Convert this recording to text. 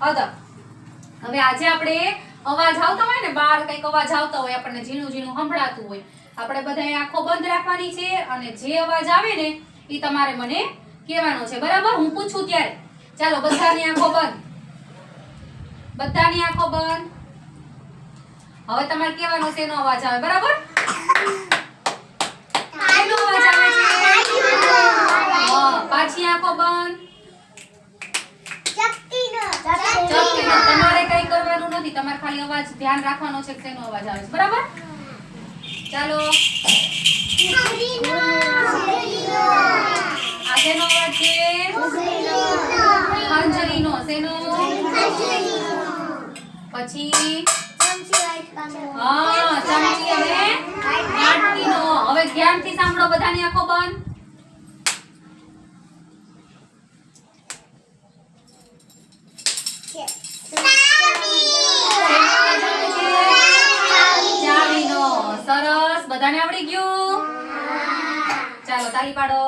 અધર હવે આજે આપણે અવાજ આવતો હોય ને બહાર કંઈક અવાજ આવતો હોય આપણને ઝીણું ઝીણું સંભળાતું હોય. આપણે બધાએ આંખો બંધ રાખવાની છે અને જે અવાજ આવે ને એ તમારે મને કહેવાનો છે. બરાબર? હું પૂછું ત્યારે. ચાલો બધાની આંખો બંધ. બધાની આંખો બંધ. હવે તમારે કહેવાનો છે એનો અવાજ આવે. બરાબર? એનો અવાજ આવે પાછી આંખો બંધ. તમારે ખાલી અવાજ ધ્યાન રાખવાનો છે કે તેનો અવાજ આવે છે? બરાબર? ચાલો. આ શેનો અવાજ છે? ખંજરીનો. શેનો? પછી? હા, ચમચી હવે ધ્યાનથી સાંભળો બધાની આંખો બંધ. બધાને આવડી ગયું? ચાલો તાલી પાડો.